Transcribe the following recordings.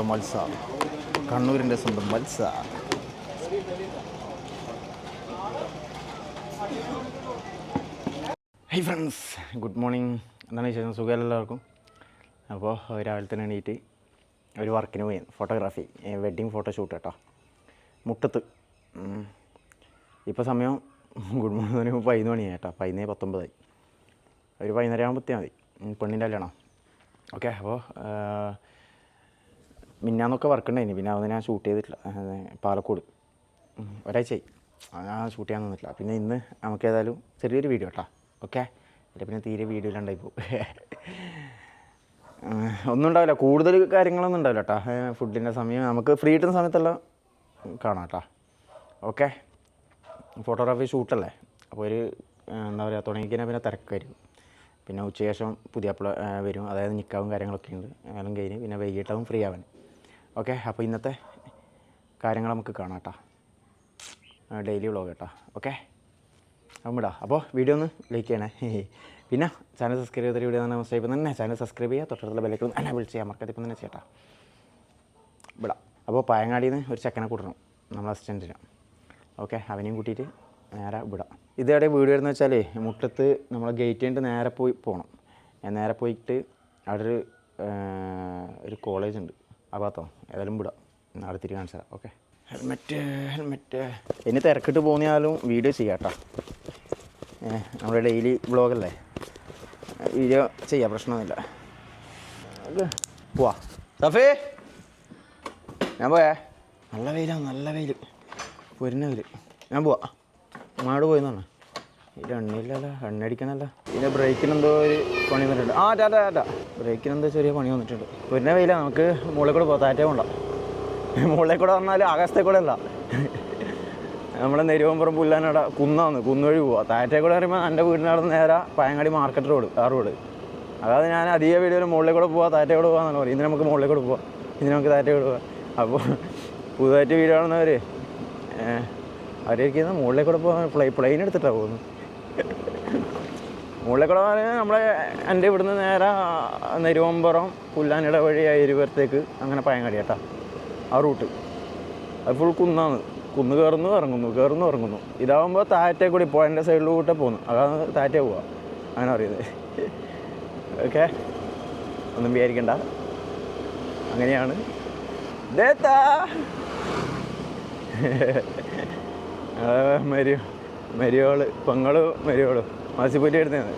സ്വന്തം മത്സ. കണ്ണൂരിന്റെ സ്വന്തം മത്സ. ഹൈ ഫ്രണ്ട്സ് ഗുഡ് മോർണിംഗ് എന്താണ് വിശേഷം? സുഖമല്ല എല്ലാവർക്കും? അപ്പോൾ രാവിലെ തന്നെ എണീറ്റ് ഒരു വർക്കിന് പോയി. ഫോട്ടോഗ്രാഫി വെഡ്ഡിങ് ഫോട്ടോഷൂട്ട് കേട്ടോ. മുട്ടത്ത്. ഇപ്പോൾ സമയം ഗുഡ് മോർണിംഗ് പതിനൊന്ന് മണിയായി കേട്ടോ. പതിനേ പത്തൊമ്പതായി ഒരു വൈകുന്നേരം ആകുമ്പോഴത്തേ മതി. പെണ്ണിന്റെ കല്യാണം. ഓക്കെ അപ്പോൾ മിന്നാന്നൊക്കെ വർക്ക് ഉണ്ടായിരുന്നു പിന്നെ അത് ഞാൻ ഷൂട്ട് ചെയ്തിട്ടില്ല. പാലക്കോട്. ഒരാഴ്ചയായി. ഞാൻ ഷൂട്ട് ചെയ്യാൻ നിന്നിട്ടില്ല. പിന്നെ ഇന്ന് നമുക്ക് ഏതായാലും ചെറിയൊരു വീഡിയോ കേട്ടോ ഓക്കെ അല്ല പിന്നെ തീരെ വീഡിയോ ഇല്ലാണ്ടായി പോകും ഒന്നും ഉണ്ടാവില്ല. കൂടുതൽ കാര്യങ്ങളൊന്നും ഉണ്ടാവില്ല കേട്ടോ ഫുഡിന്റെ സമയം നമുക്ക് ഫ്രീ കിട്ടുന്ന സമയത്തെല്ലാം കാണാം കേട്ടോ ഓക്കെ ഫോട്ടോഗ്രാഫി ഷൂട്ടല്ലേ അപ്പോൾ ഒരു എന്താ പറയുക തുടങ്ങിക്കഴിഞ്ഞാൽ പിന്നെ തിരക്കായിരിക്കും പിന്നെ ഉച്ചശേഷം പുതിയ വരും. അതായത് നിൽക്കാവും കാര്യങ്ങളൊക്കെ ഉണ്ട്. എല്ലാം കഴിഞ്ഞ് പിന്നെ വൈകിട്ടാവും ഫ്രീ ആവാൻ. ഓക്കെ അപ്പോൾ ഇന്നത്തെ കാര്യങ്ങൾ നമുക്ക് കാണാം കേട്ടോ. ഡെയിലി വ്ളോഗ് കേട്ടോ. ഓക്കെ വിടാം അപ്പോൾ വീഡിയോ ഒന്ന് ലൈക്ക് ചെയ്യണേ. പിന്നെ ചാനൽ സബ്സ്ക്രൈബ് ചെയ്തൊരു വീഡിയോ തന്നെ സബ്സ്ക്രൈബ് തന്നെ ചാനൽ സബ്സ്ക്രൈബ് ചെയ്യുക തൊട്ടടുത്തുള്ള ബെല്ലൈക്കൺ എന്നെ വിളിച്ച് ചെയ്യാം മറക്കത്തിൽ ഇപ്പം തന്നെ ചേട്ടാ വിടാം അപ്പോൾ പായങ്ങാടിയിൽ നിന്ന് ഒരു ചെക്കനെ കൂട്ടണം നമ്മളെ അസിസ്റ്റന്റിന് ഓക്കെ അവനെയും കൂട്ടിയിട്ട് നേരെ വിടാം ഇതേടെ വീട് വരുന്നത് വെച്ചാൽ മുട്ടത്ത് നമ്മൾ ഗേറ്റ് കഴിഞ്ഞിട്ട് നേരെ പോയി പോകണം നേരെ പോയിട്ട് അവിടെ ഒരു ഒരു കോളേജ് ഉണ്ട്. ആ ഭാഗത്തോ ഏതായാലും വിടാം. നാളെ തിരി കാണിച്ചു തരാം ഓക്കെ? Helmet helmet. ഇനി തിരക്കിട്ട് പോകുന്നാലും വീഡിയോ ചെയ്യാം കേട്ടോ. നമ്മുടെ ഡെയിലി ബ്ലോഗല്ലേ വീഡിയോ ചെയ്യാം പ്രശ്നമൊന്നുമില്ല. പോവാ. സഫേ ഞാൻ പോയേ? നല്ല വെയിലാണ് നല്ല വെയിൽ പൊരുന്ന വെയിൽ ഞാൻ പോവാ. മാട് പോയെന്നാണ് ഇത് എണ്ണയില്ലല്ലോ എണ്ണ അടിക്കണല്ലോ ഇതിന്റെ ബ്രേക്കിനെന്തോ ഒരു പണി വന്നിട്ടുണ്ട്. ആ ടാറ്റ ടാറ്റ ബ്രേക്കിന് എന്താ ചെറിയ പണി വന്നിട്ടുണ്ട്. പിന്നെ വെയില നമുക്ക് മുകളിൽ കൂടെ പോകാം താറ്റേ കൊണ്ട മുകളിൽ കൂടെ വന്നാൽ ആകാശത്തെ കൂടെ അല്ല. നമ്മുടെ നെരുവമ്പുറം പുല്ലാനട കുന്നാന്ന് കുന്നുവഴി പോവാ. താറ്റേ കൂടെ പറയുമ്പോൾ എന്റെ വീടിനടന്ന് നേരെ പയങ്ങാടി മാർക്കറ്റ് റോഡ് ആ റോഡ്. അതായത് ഞാൻ അധിക വീഡിയോയിൽ മുകളിൽ കൂടെ പോവാം താറ്റേ കൂടെ പോകാന്നാണ് പറയും ഇന്ന് നമുക്ക് മുകളിൽ കൂടെ പോവാം. ഇന്ന് നമുക്ക് താറ്റേ കൂടെ പോവാം. അപ്പോൾ പുതുതായിട്ട് വീഡിയോ കാണുന്നവർ അവരൊക്കെ മുകളിൽ കൂടെ പോകാൻ പ്ലെയിൻ എടുത്തിട്ടാണ് പോകുന്നത്. മുകളിൽ കൂടെ പറഞ്ഞാൽ നമ്മളെ എന്റെ ഇവിടുന്ന് നേരെ നെരുവമ്പുറം പുല്ലാനിട വഴി ഇരുപത്തേക്ക് അങ്ങനെ പയങ്ങാടി കേട്ടാ ആ റൂട്ട്. അത് ഫുൾ കുന്നാണ്. കുന്ന് കയറുന്നു ഇറങ്ങുന്നു കയറുന്നു ഇറങ്ങുന്നു. ഇതാവുമ്പോൾ താറ്റേ കൂടി പോയിന്റെ സൈഡിലൂടെ പോകുന്നു അതാണ് താറ്റേ പോവുക അങ്ങനെ അറിയുന്നത് ഓക്കെ? ഒന്നും വിചാരിക്കണ്ട. അങ്ങനെയാണ്. മരിയോ മരിയോൾ പെങ്ങളും മരിയോൾ. മാസിപ്പൂറ്റി എടുത്തത്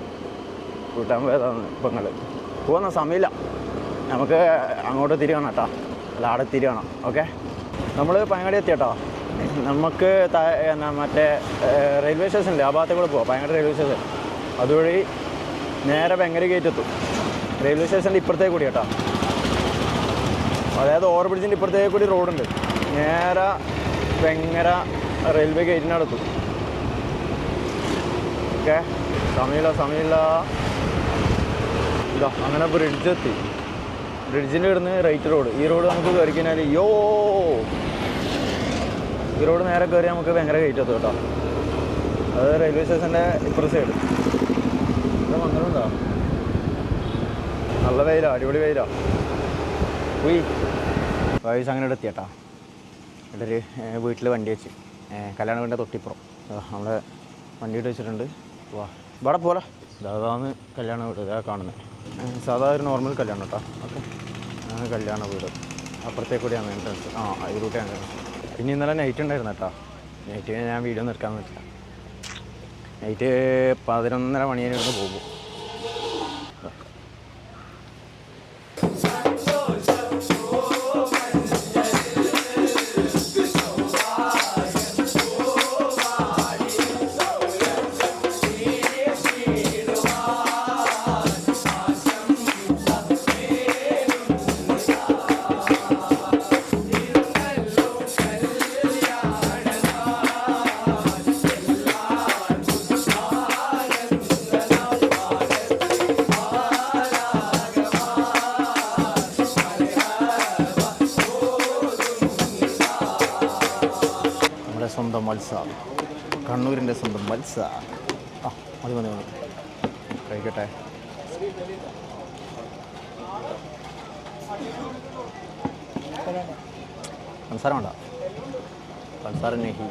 കൂട്ടാൻ പോയതാണ് ഇപ്പങ്ങൾ പോകുന്ന സമയമില്ല. നമുക്ക് അങ്ങോട്ട് തിരിയണം കേട്ടോ. അല്ല അവിടെ തിരിയണം ഓക്കെ? നമ്മൾ പയങ്ങാടി എത്തിയട്ടോ. നമുക്ക് എന്നാ മറ്റേ റെയിൽവേ സ്റ്റേഷനില്ലേ? ആ ഭാഗത്തേക്ക് കൂടെ പോവാം. Payangadi railway station. അതുവഴി നേരെ ബെങ്കര ഗേറ്റ് എത്തും. റെയിൽവേ സ്റ്റേഷന്റെ ഇപ്പുറത്തേക്ക് കൂടി കേട്ടോ. അതായത് ഓവർ ബ്രിഡ്ജിന്റെ ഇപ്പുറത്തേക്ക് കൂടി റോഡുണ്ട് നേരെ വെങ്ങര റെയിൽവേ ഗേറ്റിനടുത്തും ഓക്കെ. സമയമില്ല സമയമില്ല. ഇതാ അങ്ങനെ ബ്രിഡ്ജ് എത്തി. ബ്രിഡ്ജിന്റെ ഇവിടുന്ന് റൈറ്റ് റോഡ് ഈ റോഡ് നമുക്ക് കയറി കഴിഞ്ഞാൽ യോ! ഈ റോഡ് നേരെ കയറി നമുക്ക് ഭയങ്കര ഗേറ്റ് എത്തും കേട്ടോ. അത് റെയിൽവേ സ്റ്റേഷന്റെ ഇപ്പുറ സൈഡ് ഇവിടെ വന്നിട്ടുണ്ടോ? നല്ല വെയിലാ അടിപൊളി വെയിലാ. ഉയ്. വയസ്സ് അങ്ങനെ ഇവിടെ എത്തിയേട്ടാ. ഇവിടെ ഒരു വീട്ടിൽ വണ്ടി വെച്ച്. കല്യാണ വീടിന്റെ തൊട്ടിപ്പുറം. നമ്മൾ വണ്ടി ഇട്ട് വെച്ചിട്ടുണ്ട്. വാ. ഇവിടെ പോലെ അതാണ് കല്യാണ വീട് ഇതാ കാണുന്നത് സാധാ ഒരു നോർമൽ കല്യാണം കേട്ടോ ഓക്കെ. ആണ് കല്യാണ വീട്. അപ്പുറത്തേക്ക് കൂടിയാണ് എൻട്രൻസ് ആ ഈ റൂട്ടാണ് പിന്നെ ഇന്നലെ നൈറ്റ് ഉണ്ടായിരുന്നു കേട്ടോ നൈറ്റ് ഞാൻ വീഡിയോ നിൽക്കാൻ പറ്റില്ല. നൈറ്റ് പതിനൊന്നര മണിയായിരുന്നു പോകും. സ്വന്തം മത്സ. കണ്ണൂരിന്റെ സ്വന്തം മത്സ. ആ മതി മതി മതി. കഴിക്കട്ടെ. സംസാരം വേണ്ട സംസാരം നെഹി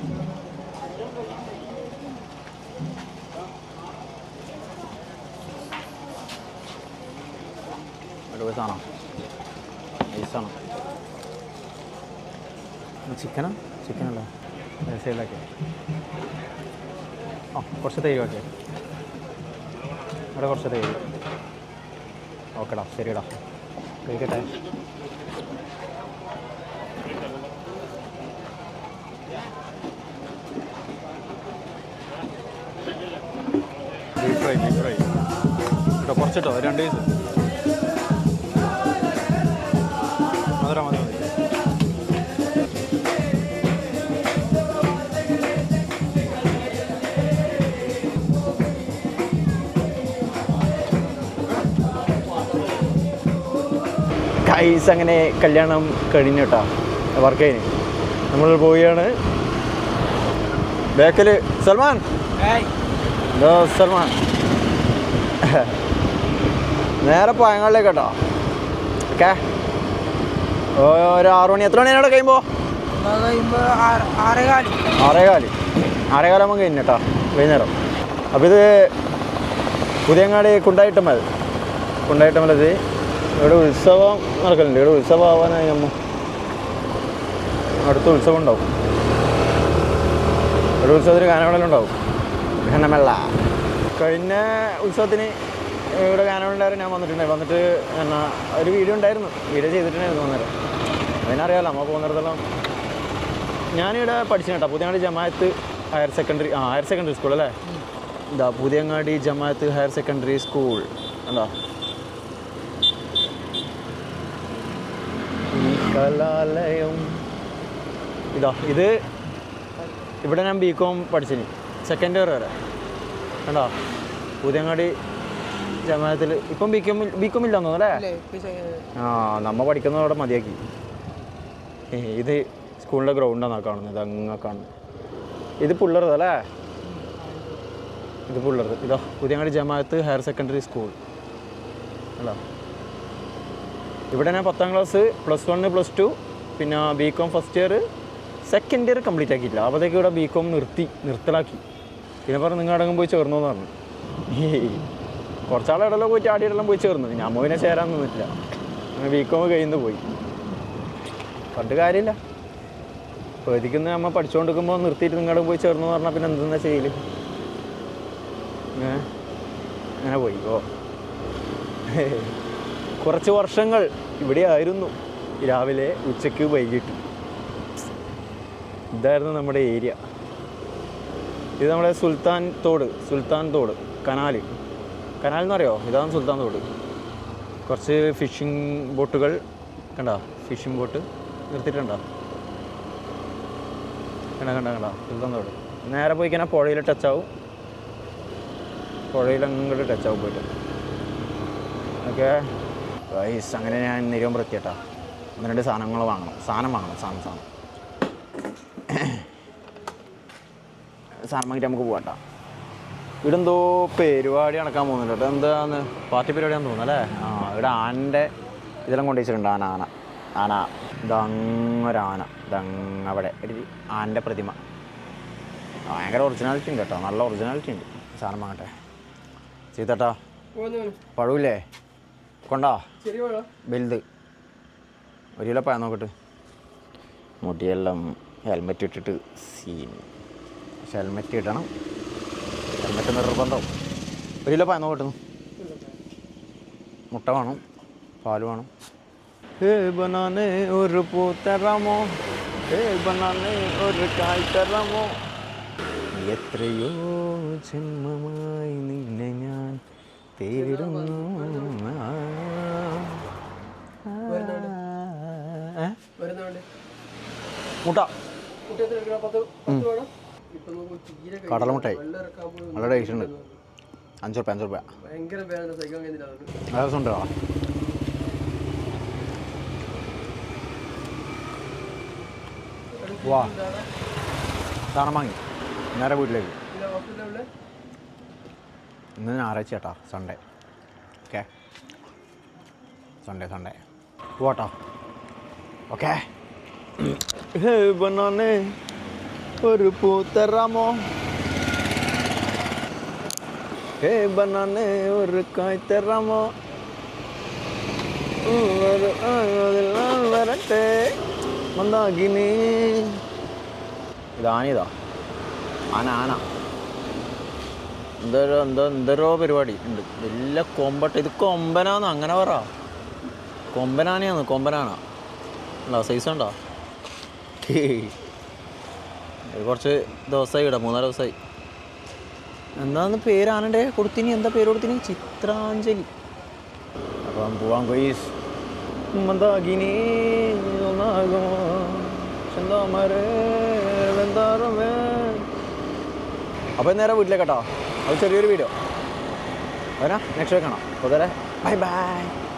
അടിപൊളി സാധനം ചിക്കനാ? ചിക്കനല്ല? സൈഡിലാക്കി ആ കുറച്ച് തൈര് ഓക്കെ അവിടെ കുറച്ച് തൈര്. ഓക്കെടാ ശരിടാ കഴിക്കട്ടെ. ബീഫ് ഫ്രൈ ബീഫ് ഫ്രൈ കേട്ടോ കുറച്ചിട്ടോ? രണ്ട് പീസ് മധുര മതി. കൈസ് അങ്ങനെ കല്യാണം കഴിഞ്ഞു കേട്ടോ വർക്ക് കഴിഞ്ഞ്. നമ്മൾ പോവുകയാണ്. ബേക്കൽ സൽമാൻ. ഹലോ സൽമാൻ. നേരെ പോയങ്ങളിലേക്ക് കേട്ടോ. ഓക്കെ. ഒരു ആറു മണി എത്ര മണി അവിടെ കഴിയുമ്പോൾ ആറേകാൽ. ആറേകാൽ. ആറേകാലാകുമ്പോൾ കഴിഞ്ഞു കേട്ടോ വൈകുന്നേരം. അപ്പോൾ ഇത് പുതിയങ്ങാടി കുണ്ടായിട്ടമ്മൽ. കുണ്ടായിട്ടമ്മൽ ഇത്. ഇവിടെ ഉത്സവം നടക്കലുണ്ട്. ഇവിടെ ഉത്സവം ആവാനായി നമ്മ അടുത്ത ഉത്സവം ഉണ്ടാവും. ഇവിടെ ഉത്സവത്തിന് ഗാനമേളയിലുണ്ടാവും ഗാനമേള. കഴിഞ്ഞ ഉത്സവത്തിന് ഇവിടെ ഗാനമേള ഞാൻ വന്നിട്ടുണ്ടായി വന്നിട്ട് എന്നാ ഒരു വീഡിയോ ഉണ്ടായിരുന്നു. വീഡിയോ ചെയ്തിട്ടുണ്ടായിരുന്നു അന്നേരം. അതിനറിയാമല്ലോ നമ്മൾ പോകുന്നിടത്തോളം. ഞാനിവിടെ പഠിച്ചു കേട്ടോ. പുതിയങ്ങാടി ജമാഅത്ത് ഹയർ സെക്കൻഡറി ആ ഹയർ സെക്കൻഡറി സ്കൂൾ അല്ലേ? ഇതാ Puthiyangadi Jamaath higher secondary school. എന്താ കലാലയം. ഇതാ ഇത് ഇവിടെ ഞാൻ ബി കോം പഠിച്ചിന്. സെക്കൻഡ് ഇയർ വരെ. കണ്ടോ? പുതിയങ്ങാടി ജമാനത്തിൽ ഇപ്പം ബി കോം ബി കോം ഇല്ല അല്ലേ ആ നമ്മ പഠിക്കുന്ന അവിടെ മതിയാക്കി ഇത് സ്കൂളിന്റെ ഗ്രൗണ്ടാണ് കാണുന്നത് അങ്ങ കാണുന്നത്. ഇത് പുള്ളറത് അല്ലേ? ഇത് പുള്ളറത് ഇതാ Puthiyangadi Jamaath higher secondary school. അല്ല ഇവിടെ ഞാൻ പത്താം class plus one plus two പിന്നെ B com first year second year complete ആക്കിയില്ല അപ്പോഴത്തേക്ക് ഇവിടെ ബി കോം നിർത്തി നിർത്തലാക്കി. പിന്നെ പറഞ്ഞു നിങ്ങൾ അടങ്ങും പോയി ചേർന്നു എന്ന് പറഞ്ഞു. കുറച്ചാളെ ഇടലോ പോയിട്ട് ആടിയെല്ലാം പോയി ചേർന്നു. ഞാൻ മോനെ ചേരാൻ നിന്നിട്ടില്ല. അങ്ങനെ ബി കോം കഴിയുന്നു പോയി. പണ്ട് കാര്യമില്ല. പേടിക്കുന്ന നമ്മൾ പഠിച്ചുകൊണ്ടിരിക്കുമ്പോൾ നിർത്തിയിട്ട് നിങ്ങളുടെ പോയി ചേർന്നു എന്ന് പറഞ്ഞാൽ പിന്നെ എന്തെന്നാ ചെയ്യൽ? ഏ? അങ്ങനെ പോയി. ഓ. കുറച്ച് വർഷങ്ങൾ ഇവിടെ ആയിരുന്നു. രാവിലെ ഉച്ചയ്ക്ക് വൈകിട്ട്. ഇതായിരുന്നു നമ്മുടെ ഏരിയ. ഇത് നമ്മുടെ സുൽത്താൻ തോട് സുൽത്താൻ തോട് കനാൽ. കനാൽ എന്നറിയോ? ഇതാണ് സുൽത്താൻ തോട്. കുറച്ച് ഫിഷിംഗ് ബോട്ടുകൾ കണ്ട? ഫിഷിംഗ് ബോട്ട് നിർത്തിയിട്ടുണ്ടോ? കണ്ട കണ്ട കണ്ട? സുൽത്താൻ തോട്. നേരെ പോയി കഴിഞ്ഞാൽ പുഴയിൽ ടച്ച് ആവും. പുഴയിൽ അങ്ങോട്ട് ടച്ച് ആവും പോയിട്ട്. ഓക്കെ ഗൈസ് അങ്ങനെ ഞാൻ നിരവും കേട്ടോ ഒന്ന് രണ്ട് സാധനങ്ങൾ വാങ്ങണം. സാധനം വാങ്ങണം സാധനം സാധനം. സാധനം വാങ്ങിയിട്ട് നമുക്ക് പോകാം ഇവിടെ എന്തോ പരിപാടി നടക്കാൻ പോകുന്നില്ല കേട്ടോ. എന്താന്ന്? പാർട്ടി പരിപാടിയാന്ന് തോന്നുന്നു അല്ലേ? ആ ഇവിടെ ആനന്റെ ഇതെല്ലാം കൊണ്ടു വെച്ചിട്ടുണ്ട്. ആന ആന ആന. ഇതങ്ങൊരാന ഇതങ്ങ് അവിടെ ഒരു ആനന്റെ പ്രതിമ. ഭയങ്കര ഒറിജിനാലിറ്റി ഉണ്ട് കേട്ടോ. നല്ല ഒറിജിനാലിറ്റി ഉണ്ട്. സാധനം വാങ്ങട്ടെ. ചെയ്തട്ടാ. പഴവില്ലേ കൊണ്ടാ? വലുത്. ഒരു കിലോ പായ നോക്കട്ടെ. മുടിയെല്ലാം ഹെൽമെറ്റ് ഇട്ടിട്ട് സീൻ. പക്ഷെ ഹെൽമെറ്റ് ഇടണം. ഹെൽമെറ്റ് നിർബന്ധം. ഒരു കിലോ പായ നോക്കട്ടെ മുട്ട വേണം. പാൽ വേണം. ഏ ബനാനെ ഒരു പൂ തരാമോ ഏ ബനാനെ ഒരു കായ് തരാമോ എത്രയോ ജന്മമായി നിന്നെ ഞാൻ തേടുന്നു? മുട്ട കടലമുട്ടായി നല്ല ടേസ്റ്റ് ഉണ്ട്. അഞ്ച് റുപ്യ അഞ്ച് റുപ്യ നല്ല രസമുണ്ടോ വാ. സാധനം വാങ്ങി. നേരെ വീട്ടിലേക്ക്. ഇന്ന് ഞായറാഴ്ച കേട്ടോ സൺഡേ ഓക്കെ സൺഡേ സൺഡേ പോട്ടോ ഓക്കെ ബനാനെ ഒരു പൂത്തറാമോ? ഹേ ബനാനെ ഒരു കായ് തരാമോ ഉം, വര- ആ, അതിൽ ഞാൻ വരട്ടെ. മന്ദാകിനി. ഇത് ആനയിതാ ആന ആന. എന്തോരോ എന്തോ എന്തോരോ പരിപാടി ഉണ്ട്. വലിയ കൊമ്പട്ട. ഇത് കൊമ്പനാന്ന്? അങ്ങനെ പറ. കൊമ്പനാനയാന്ന് കൊമ്പനാന ഉണ്ടോ? സൈസ് ഉണ്ടോ? കുറച്ച് ദിവസമായി ഇവിടെ മൂന്നാൽ ദിവസമായി എന്താന്ന് പേരാണേ കൊടുത്തിനി. എന്താ പേര് കൊടുത്തിനി? ചിത്രാഞ്ജലി. അപ്പം പോവാൻ കൊയ്സ് മന്ദാകിനി അപ്പം നേരെ വീട്ടിലേക്കട്ടോ. അത് ചെറിയൊരു വീഡിയോ അതിനാ നെക്സ്റ്റ് കാണാം. അപ്പോൾ ബൈ ബൈ